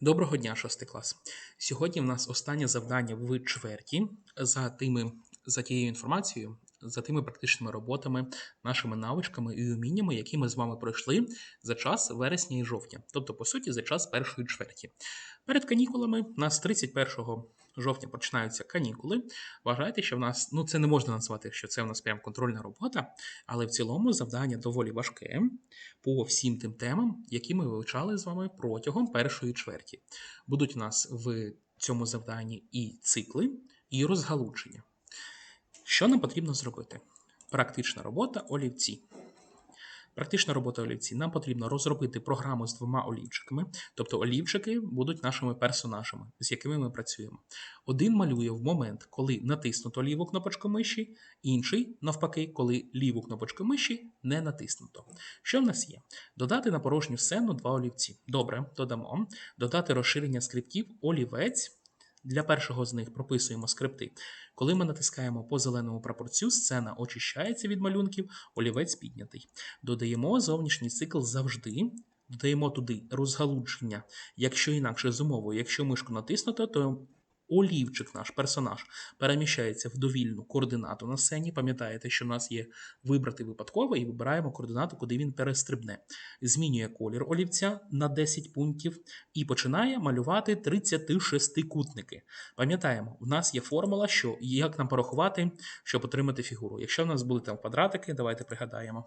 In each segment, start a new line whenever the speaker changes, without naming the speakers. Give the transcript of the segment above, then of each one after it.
Доброго дня, шостий клас. Сьогодні в нас останнє завдання в чверті за тими, за тією інформацією, за тими практичними роботами, нашими навичками і уміннями, які ми з вами пройшли за час вересня і жовтня, тобто, по суті, за час першої чверті. Перед канікулами нас 31 жовтня починаються канікули. Вважайте, що в нас, ну це не можна назвати, що це в нас прям контрольна робота, але в цілому завдання доволі важке по всім тим темам, які ми вивчали з вами протягом першої чверті. Будуть у нас в цьому завданні і цикли, і розгалучення. Що нам потрібно зробити? Практична робота олівці. Практична робота олівці. Нам потрібно розробити програму з двома олівчиками, тобто олівчики будуть нашими персонажами, з якими ми працюємо. Один малює в момент, коли натиснуто ліву кнопочку миші, інший, навпаки, коли ліву кнопочку миші не натиснуто. Що в нас є? Додати на порожню сцену два олівці. Добре, додамо. Додати розширення скриптів олівець. Для першого з них прописуємо скрипти. Коли ми натискаємо по зеленому прапорцю, сцена очищається від малюнків, олівець піднятий. Додаємо зовнішній цикл завжди. Додаємо туди розгалудження, якщо інакше з умовою, якщо мишку натиснуто, то олівчик, наш персонаж, переміщається в довільну координату на сцені. Пам'ятаєте, що в нас є вибрати випадково і вибираємо координату, куди він перестрибне. Змінює колір олівця на 10 пунктів і починає малювати 36 кутники. Пам'ятаємо, в нас є формула, що як нам порахувати, щоб отримати фігуру. Якщо в нас були там квадратики, давайте пригадаємо.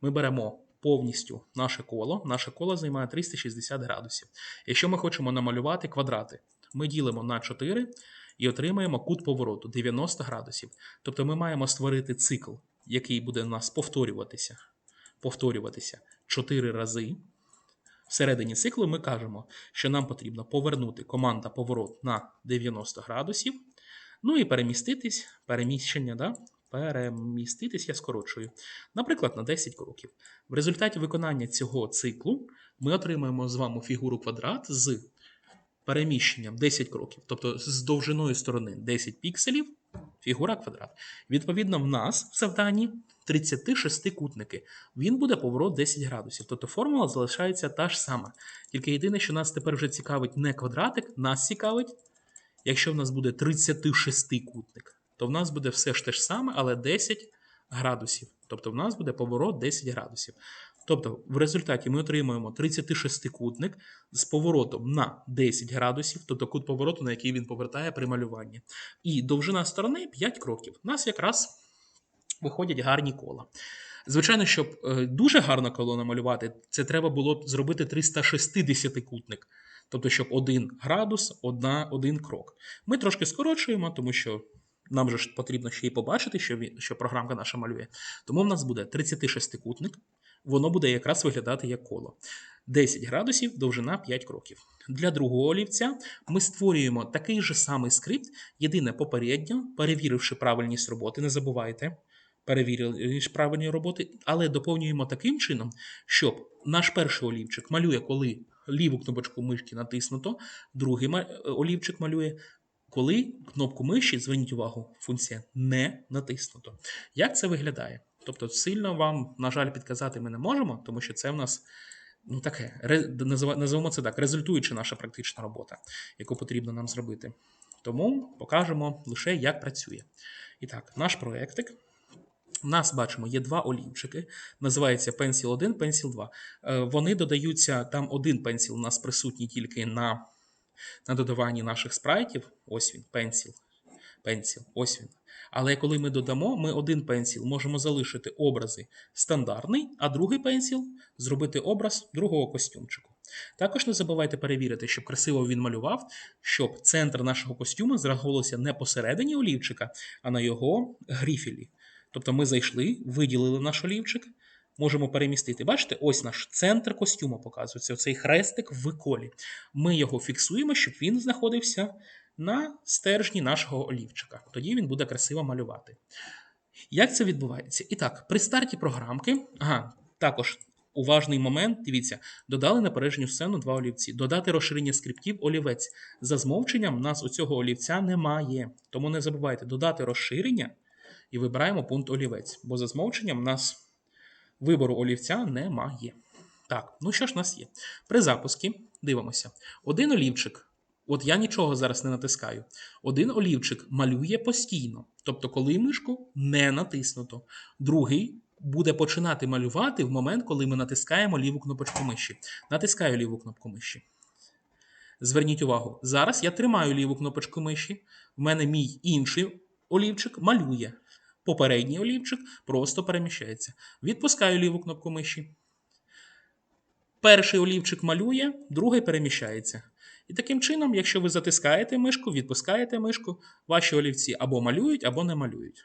Ми беремо повністю наше коло. Наше коло займає 360 градусів. Якщо ми хочемо намалювати квадрати, ми ділимо на 4 і отримаємо кут повороту 90 градусів. Тобто ми маємо створити цикл, який буде у нас повторюватися. Повторюватися 4 рази. Всередині циклу ми кажемо, що нам потрібно повернути команда поворот на 90 градусів. Ну і переміститись, переміщення, да? переміститись, я скорочую, наприклад, на 10 кроків. В результаті виконання цього циклу ми отримаємо з вами фігуру квадрат з переміщенням 10 кроків, тобто з довжиною сторони 10 пікселів, фігура квадрат. Відповідно, в нас в завданні 36 кутники. Він буде поворот 10 градусів. Тобто формула залишається та ж сама. Тільки єдине, що нас тепер вже цікавить не квадратик, нас цікавить, якщо в нас буде 36 кутник, то в нас буде все ж те ж саме, але 10 градусів. Тобто в нас буде поворот 10 градусів. Тобто, в результаті ми отримуємо 36-кутник з поворотом на 10 градусів, тобто кут повороту, на який він повертає при малюванні. І довжина сторони 5 кроків. У нас якраз виходять гарні кола. Звичайно, щоб е, дуже гарно коло намалювати, це треба було б зробити 360-кутник. Тобто, щоб один градус, одна, один крок. Ми трошки скорочуємо, тому що нам же потрібно ще й побачити, що, він, що програмка наша малює. Тому в нас буде 36-кутник воно буде якраз виглядати як коло. 10 градусів, довжина 5 кроків. Для другого олівця ми створюємо такий же самий скрипт, єдине попередньо, перевіривши правильність роботи, не забувайте, перевірили правильні роботи, але доповнюємо таким чином, щоб наш перший олівчик малює, коли ліву кнопочку мишки натиснуто, другий олівчик малює. Коли кнопку миші, зверніть увагу, функція не натиснуто. Як це виглядає? Тобто, сильно вам, на жаль, підказати ми не можемо, тому що це в нас ну таке, називаємо це так, результуюча наша практична робота, яку потрібно нам зробити. Тому покажемо лише, як працює. І так, наш проєктик. У нас бачимо, є два олівчики, називається Pencil 1, Pencil 2. Е, вони додаються, там один пенсіл у нас присутній тільки на на додаванні наших спрайтів. Ось він, Pencil. Pencil, ось він. Але коли ми додамо, ми один пенсіл можемо залишити образи стандартний, а другий пенсіл зробити образ другого костюмчику. Також не забувайте перевірити, щоб красиво він малював, щоб центр нашого костюму зраховувався не посередині олівчика, а на його гріфілі. Тобто ми зайшли, виділили наш олівчик, можемо перемістити. Бачите, ось наш центр костюму показується, оцей хрестик в колі. Ми його фіксуємо, щоб він знаходився на стержні нашого олівчика. Тоді він буде красиво малювати. Як це відбувається? І так, при старті програмки, ага, також уважний момент, дивіться, додали на пережню сцену два олівці. Додати розширення скриптів олівець. За змовченням, нас у цього олівця немає. Тому не забувайте додати розширення і вибираємо пункт олівець. Бо за змовченням у нас вибору олівця немає. Так, ну що ж у нас є? При запуску Дивимося. Один олівчик, от я нічого зараз не натискаю. Один олівчик малює постійно, тобто, коли мишку не натиснуто. Другий буде починати малювати в момент, коли ми натискаємо ліву кнопочку миші. Натискаю ліву кнопку миші. Зверніть увагу, зараз я тримаю ліву кнопочку миші. В мене мій інший олівчик малює. Попередній олівчик просто переміщається. Відпускаю ліву кнопку миші. Перший олівчик малює, другий переміщається. І таким чином, якщо ви затискаєте мишку, відпускаєте мишку, ваші олівці або малюють, або не малюють.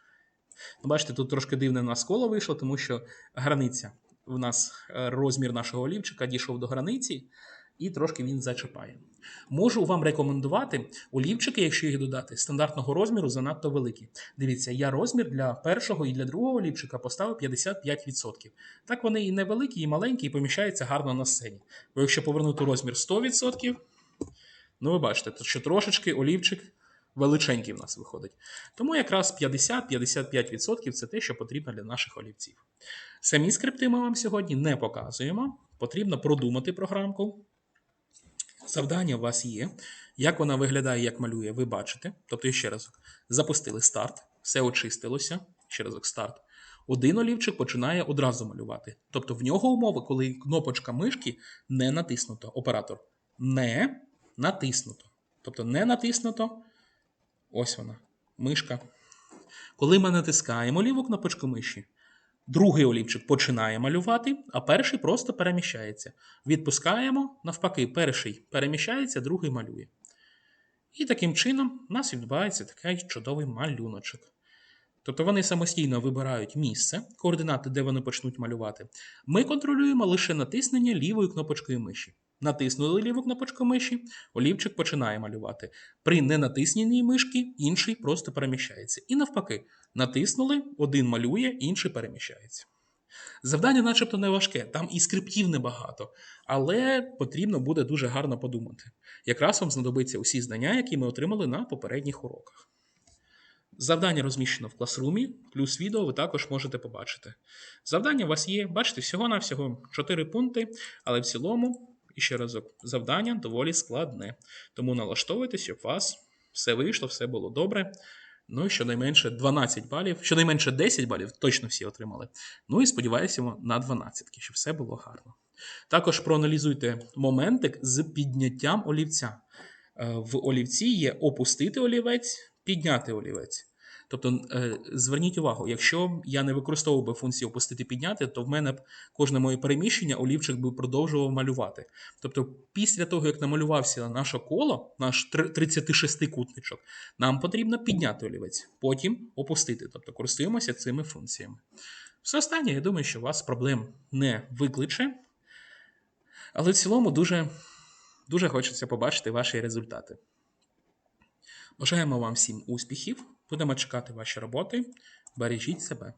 Ну, Бачите, тут трошки дивне в нас коло вийшло, тому що границя в нас е, розмір нашого олівчика дійшов до границі, і трошки він зачіпає. Можу вам рекомендувати олівчики, якщо їх додати, стандартного розміру занадто великі. Дивіться, я розмір для першого і для другого олівчика поставив 55%. Так вони і невеликі, і маленькі, і поміщаються гарно на сцені. Бо якщо повернути розмір 100%, ну ви бачите, що трошечки олівчик величенький в нас виходить. Тому якраз 50-55% це те, що потрібно для наших олівців. Самі скрипти ми вам сьогодні не показуємо. Потрібно продумати програмку. Завдання у вас є. Як вона виглядає, як малює, ви бачите. Тобто, ще разок, запустили старт, все очистилося. Ще разок старт. Один олівчик починає одразу малювати. Тобто в нього умови, коли кнопочка мишки не натиснута. Оператор не натиснуто. Тобто не натиснуто. Ось вона, мишка. Коли ми натискаємо ліву кнопочку миші, другий олівчик починає малювати, а перший просто переміщається. Відпускаємо, навпаки, перший переміщається, другий малює. І таким чином у нас відбувається такий чудовий малюночок. Тобто вони самостійно вибирають місце, координати, де вони почнуть малювати. Ми контролюємо лише натиснення лівою кнопочкою миші. Натиснули ліву кнопочку миші, олівчик починає малювати. При ненатисненні мишки інший просто переміщається. І навпаки, натиснули, один малює, інший переміщається. Завдання, начебто, не важке, там і скриптів небагато, але потрібно буде дуже гарно подумати. Якраз вам знадобиться усі знання, які ми отримали на попередніх уроках. Завдання розміщено в класрумі, плюс відео ви також можете побачити. Завдання у вас є, бачите, всього-навсього 4 пункти, але в цілому, і ще разок, завдання доволі складне. Тому налаштовуйтесь, щоб у вас все вийшло, все було добре. Ну і щонайменше 12 балів, щонайменше 10 балів, точно всі отримали. Ну і сподіваюся на 12, щоб все було гарно. Також проаналізуйте моментик з підняттям олівця. Е, В олівці є опустити олівець, підняти олівець. Тобто, е, зверніть увагу, якщо я не використовував би функцію опустити підняти, то в мене б кожне моє переміщення олівчик би продовжував малювати. Тобто, після того, як намалювався наше коло, наш 36-кутничок, нам потрібно підняти олівець, потім опустити. Тобто користуємося цими функціями. Все останнє, я думаю, що у вас проблем не викличе. Але в цілому дуже, дуже хочеться побачити ваші результати. Бажаємо вам всім успіхів. Будемо чекати ваші роботи. Бережіть себе.